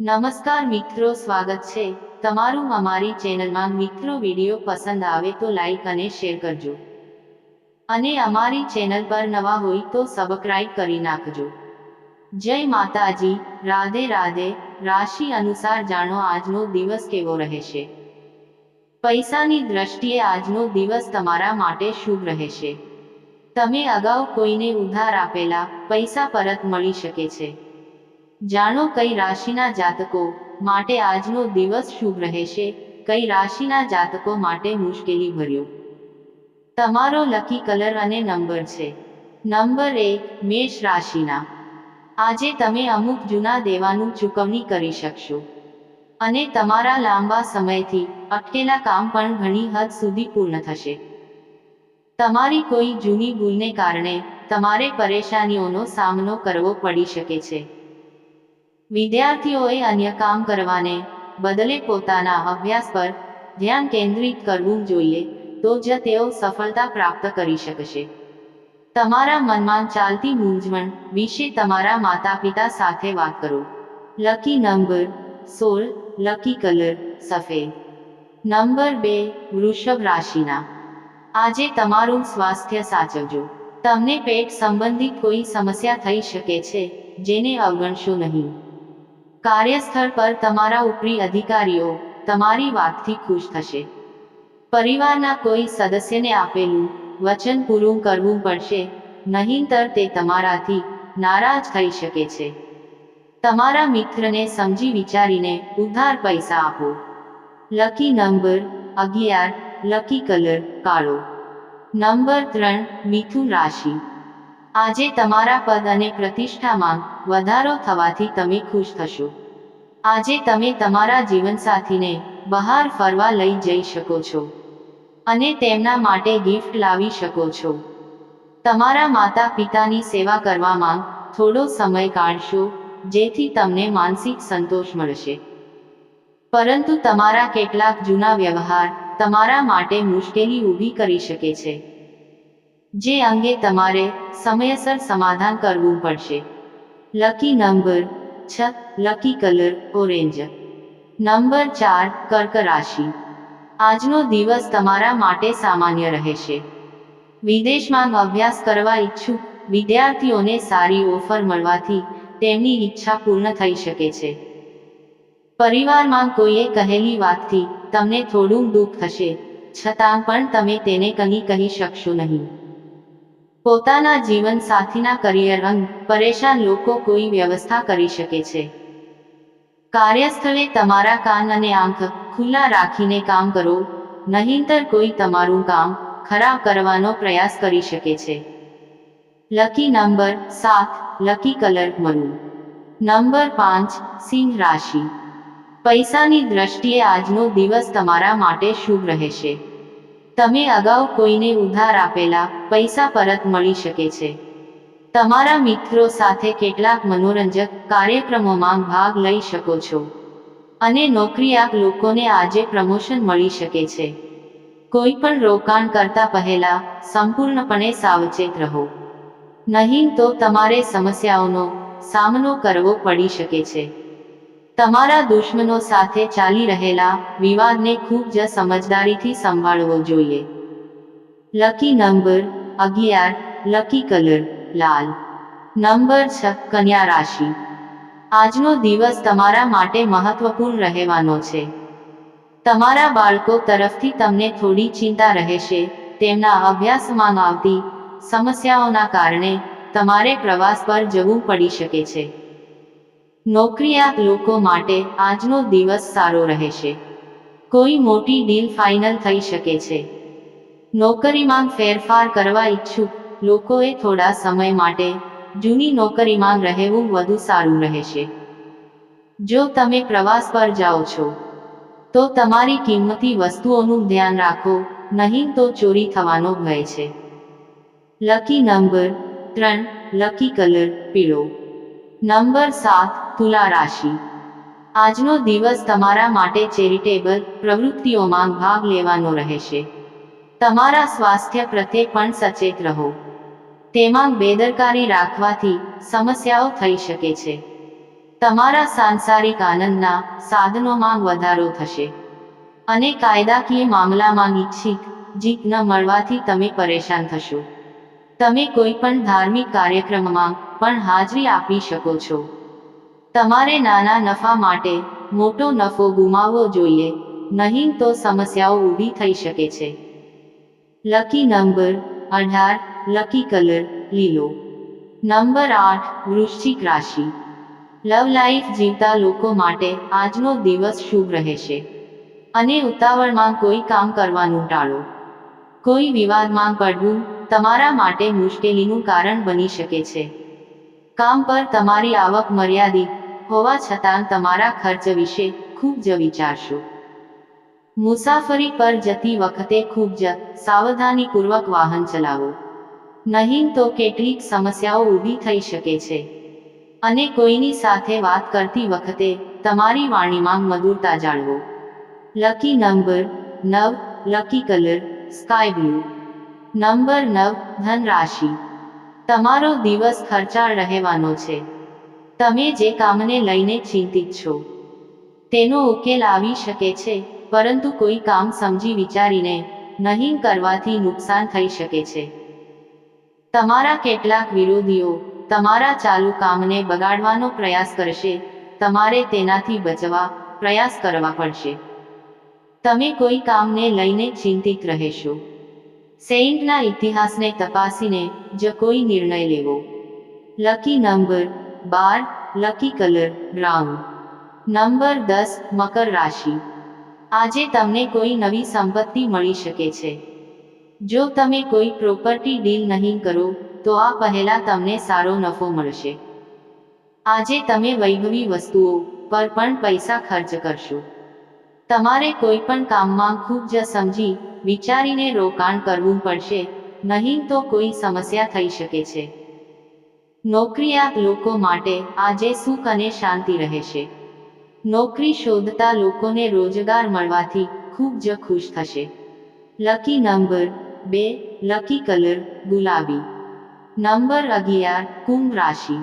નમસ્કાર મિત્રો, સ્વાગત છે. તમારું અમારી ચેનલમાં મિત્રો વીડિયો પસંદ આવે તો લાઈક અને શેર કરજો. અને અમારી ચેનલ પર નવા હોય તો સબસ્ક્રાઇબ કરી નાખજો. જય માતાજી. રાધે રાધે. રાશિ અનુસાર જાણો આજનો દિવસ કેવો રહેશે. પૈસાની દ્રષ્ટિએ આજનો દિવસ તમારા માટે શુભ રહેશે. તમે અગાઉ કોઈને ઉધાર આપેલા પૈસા પરત મળી શકે છે. જાણો કઈ રાશિના જાતકો માટે આજનો દિવસ શુભ રહેશે? કઈ રાશિના જાતકો માટે મુશ્કેલી ભર્યો? તમારો લકી કલર અને નંબર છે. નંબર એક, મેષ રાશિના. આજે તમે અમુક જૂના દેવાનું ચૂકવણી કરી શકશો. અને તમારા લાંબા સમયથી અટકેલા કામ પણ ઘણી હદ સુધી પૂર્ણ થશે. તમારી કોઈ જૂની ભૂલને કારણે તમારે પરેશાનીઓનો સામનો કરવો પડી શકે છે. વિદ્યાર્થીઓએ અન્ય કામ કરવાને બદલે પોતાના અભ્યાસ પર ધ્યાન કેન્દ્રિત કરવું જોઈએ, તો જ તેઓ સફળતા પ્રાપ્ત કરી શકશે. તમારા મનમાં ચાલતી મૂંઝવણ વિશે તમારા માતા પિતા સાથે વાત કરો. લકી નંબર સોળ, લકી કલર સફેદ. નંબર બે, વૃષભ રાશિના. આજે તમારું સ્વાસ્થ્ય સાચવજો. તમને પેટ સંબંધિત કોઈ સમસ્યા થઈ શકે છે, જેને અવગણશો નહીં. કાર્યસ્થળ પર તમારા ઉપરી અધિકારીઓ તમારી વાતથી ખુશ થશે. પરિવારના કોઈ સદસ્યને આપેલું વચન પૂરું કરવું પડશે નહીંતર તે તમારાથી નારાજ થઈ શકે છે. તમારા મિત્રને સમજી વિચારીને ઉધાર પૈસા આપો. લકી નંબર, અગિયાર, લકી કલર, કાળો. નંબર ત્રણ, મિથુન રાશિ. આજે તમારા પદ અને પ્રતિષ્ઠામાં વધારો થવાથી તમે ખુશ થશો. આજે તમે તમારા જીવનસાથીને બહાર ફરવા લઈ જઈ શકો છો. અને તેમના માટે ગિફ્ટ લાવી શકો છો. તમારા માતા પિતાની સેવા કરવામાં થોડો સમય કાઢશો, જેથી તમને માનસિક સંતોષ મળશે. પરંતુ તમારા કેટલાક જૂના વ્યવહાર તમારા માટે મુશ્કેલી ઊભી કરી શકે છે. જે અંગે તમારે સમયસર સમાધાન કરવું પડશે. લકી નંબર છ લકી કલર ઓરેન્જ નંબર ચાર, કર્ક રાશિ. આજનો દિવસ તમારા માટે સામાન્ય રહેશે. વિદેશમાં અભ્યાસ કરવા ઈચ્છુક વિદ્યાર્થીઓને સારી ઓફર મળવાથી તેમની ઈચ્છા પૂર્ણ થઈ શકે છે. પરિવારમાં કોઈએ કહેલી વાતથી તમને થોડું દુઃખ થશે, છતાં પણ તમે તેને કંઈ કહી શકશો નહીં. પોતાના જીવન સાથીના કરિયર અંગ પરેશાન લોકો કોઈ વ્યવસ્થા કરી શકે છે. કાર્યસ્થળે તમારા કાન અને આંખ ખુલ્લા રાખીને કામ કરો, નહીંતર કોઈ તમારું કામ ખરાબ કરવાનો પ્રયાસ કરી શકે છે. લકી નંબર સાત, લકી કલર મરૂન નંબર પાંચ, સિંહ રાશિ. પૈસાની દ્રષ્ટિએ આજનો દિવસ તમારા માટે શુભ રહેશે. તમે અગાઉ કોઈને ઉધાર આપેલા પૈસા પરત મળી શકે છે. તમારા મિત્રો સાથે કેટલાક મનોરંજક કાર્યક્રમોમાં ભાગ લઈ શકો છો. અને નોકરીયાત લોકોને આજે પ્રમોશન મળી શકે છે. કોઈ પણ રોકાણ કરતા પહેલા સંપૂર્ણપણે સાવચેત રહો. નહીં તો તમારે સમસ્યાઓનો સામનો કરવો પડી શકે છે. તમારા દુશ્મનો સાથે ચાલી રહેલા વિવાદને ખૂબ જ સમજદારીથી સંભાળવો જોઈએ. લકી નંબર અગિયાર, લકી કલર, લાલ. નંબર છ, કન્યા રાશિ. આજનો દિવસ તમારા માટે મહત્વપૂર્ણ રહેવાનો છે. તમારા બાળકો તરફથી તમને થોડી ચિંતા રહેશે, તેમના અભ્યાસમાં આવતી સમસ્યાઓના કારણે તમારે પ્રવાસ પર જવું પડી શકે છે. નોકરીયાત લોકો માટે આજનો દિવસ સારો રહેશે. કોઈ મોટી ડીલ ફાઇનલ થઈ શકે છે. નોકરીમાં ફેરફાર કરવા ઈચ્છુક લોકોએ થોડા સમય માટે જૂની નોકરીમાં રહેવું વધુ સારું રહેશે. જો તમે પ્રવાસ પર જાઓ છો, તો તમારી કિંમતી વસ્તુઓનું ધ્યાન રાખો, નહીં તો ચોરી થવાનો ભય છે. લકી નંબર ત્રણ, લકી કલર પીળો. નંબર સાત, તુલા રાશિ. આજનો દિવસ તમારા માટે ચેરિટેબલ પ્રવૃત્તિઓમાં ભાગ લેવાનો રહેશે. તમારા સ્વાસ્થ્ય પ્રત્યે પણ સચેત રહો. તેમાં બેદરકારી રાખવાથી સમસ્યાઓ થઈ શકે છે. તમારા સાંસારિક આનંદના સાધનોમાં વધારો થશે. અને કાયદાકીય મામલામાં ઈચ્છિત જીત ન મળવાથી તમે પરેશાન થશો. તમે કોઈ પણ ધાર્મિક કાર્યક્રમમાં પણ હાજરી આપી શકો છો. તમારે નાના નફા માટે મોટો નફો ગુમાવવો જોઈએ, નહીં તો સમસ્યાઓ ઊભી થઈ શકે છે. લકી નંબર અઢાર લકી કલર લીલો નંબર આઠ વૃશ્ચિક રાશિ લવ લાઈફ જીવતા લોકો માટે આજનો દિવસ શુભ રહેશે અને ઉતાવળમાં કોઈ કામ કરવાનું ટાળો. કોઈ વિવાદમાં પડવું તમારા માટે મુશ્કેલીનું કારણ બની શકે છે. કામ પર તમારી આવક મર્યાદિત હોવા છતાં તમારા ખર્ચ વિશે ખૂબ જ વિચારશો. મુસાફરી પર જતી વખતે ખૂબ જ સાવધાનીપૂર્વક વાહન ચલાવો. નહીં તો કેટલીક સમસ્યાઓ ઊભી થઈ શકે છે. અને કોઈની સાથે વાત કરતી વખતે તમારી વાણીમાં મધુરતા જાળવો. લકી નંબર નવ lucky colour sky blue number નવ ધન રાશિ તમારો દિવસ ખર્ચાળ રહેવાનો છે. તમે જે કામને લઈને ચિંતિત છો. તેનો ઉકેલ આવી શકે છે. પરંતુ કોઈ કામ સમજી વિચારીને નહીં કરવાથી નુકસાન થઈ શકે છે. તમારા કેટલાક વિરોધીઓ તમારા ચાલુ કામને બગાડવાનો પ્રયાસ કરશે, તમારે તેનાથી બચવા પ્રયાસ કરવા પડશે. તમે કોઈ કામને લઈને ચિંતિત રહેશો. સેઇન્ટના ઇતિહાસને તપાસીને જ કોઈ નિર્ણય લેવો. લકી નંબર બાર, લકી કલર બ્રાઉન નંબર દસ, મકર રાશિ. આજે તમને કોઈ નવી સંપત્તિ મળી શકે છે. જો તમે કોઈ પ્રોપર્ટી ડીલ નહીં કરો, તો આ પહેલા તમને સારો નફો મળશે. આજે તમે વૈભવી વસ્તુઓ પર પણ પૈસા ખર્ચ કરશો. તમારે કોઈ પણ કામમાં ખૂબ જ સમજી, વિચારીને રોકાણ કરવું પડશે, નહીં તો કોઈ સમસ્યા થઈ શકે છે. નોકરીયાત લોકો માટે આજે સુખ અને શાંતિ રહેશે. નોકરી શોધતા લોકોને રોજગાર મળવાથી ખૂબ જ ખુશ થશે. લકી નંબર બે લકી કલર ગુલાબી. નંબર અગિયાર, કુંભ રાશિ.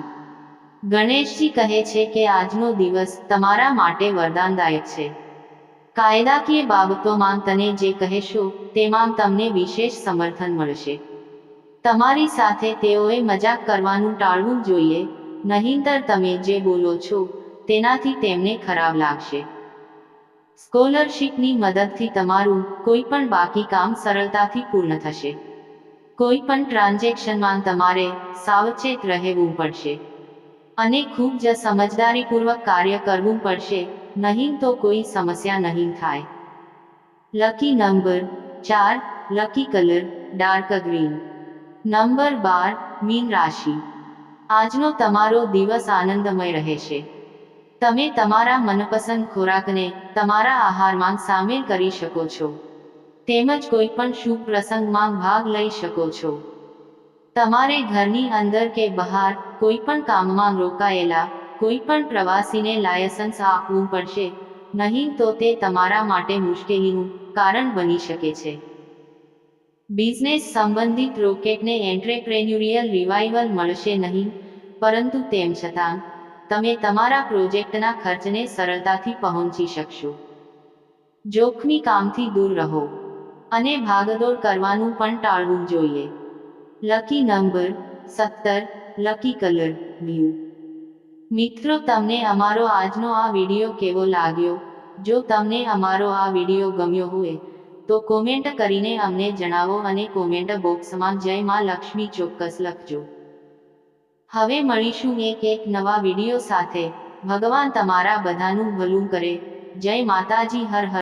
ગણેશજી કહે છે કે આજનો દિવસ તમારા માટે વરદાનદાયક છે. કાયદાકીય બાબતોમાં તને જે કહેશો તેમાં તમને વિશેષ સમર્થન મળશે. તમારી સાથે તેઓએ મજાક કરવાનું ટાળવું જોઈએ, નહીંતર તમે જે બોલો છો તેનાથી તેમને ખરાબ લાગશે. સ્કોલરશીપની મદદથી તમારું કોઈ પણ બાકી કામ સરળતાથી પૂર્ણ થશે. કોઈ પણ ટ્રાન્ઝેક્શનમાં તમારે સાવચેત રહેવું પડશે. અને ખૂબ જ સમજદારીપૂર્વક કાર્ય કરવું પડશે, નહીં તો કોઈ સમસ્યા નહીં થાય. લકી નંબર ચાર, lucky colour, dark green. Number બાર, મીન રાશિ. આજનો તમારો દિવસ આનંદમય રહેશે. તમે તમારા મનપસંદ ખોરાકને તમારા આહારમાં સામેલ કરી શકો છો. તેમજ કોઈ પણ શુભ પ્રસંગમાં ભાગ લઈ શકો છો. તમારે ઘરની અંદર કે બહાર કોઈ પણ કામમાં રોકાયેલા કોઈ પણ પ્રવાસીને લાયસન્સ આપવું પડશે, નહીં તો તે તમારા માટે મુશ્કેલીનું કારણ બની શકે છે. બિઝનેસ સંબંધિત રોકેટને એન્ટ્રેપ્રેન્યુરિયલ રિવાઇવલ મળશે નહીં, પરંતુ તેમ છતાં તમે તમારા પ્રોજેક્ટના ખર્ચને સરળતાથી પહોંચી શકશો. જોખમી કામથી દૂર રહો. અને ભાગદોડ કરવાનું પણ ટાળવું જોઈએ. લકી નંબર સત્તર લકી કલર બ્લુ મિત્રો, તમને અમારો આજનો આ વીડિયો કેવો લાગ્યો? જો તમને અમારો આ વીડિયો ગમ્યો હોય, તો કોમેન્ટ કરીને અમને જણાવો અને કોમેન્ટ બોક્સમાં જય માં લક્ષ્મી ચોક્કસ લખજો. હવે મળીશું એક એક નવા વીડિયો સાથે. ભગવાન તમારા બધાનું ભલું કરે. જય માતાજી, હર હર.